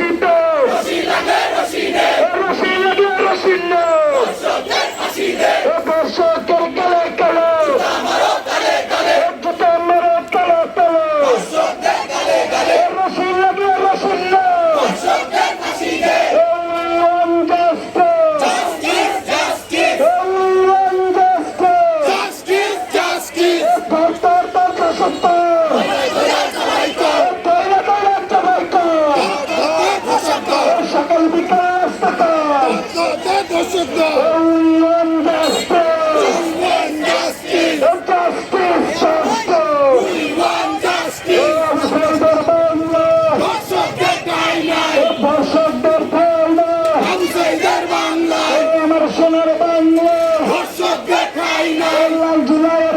¡Éxito! Lal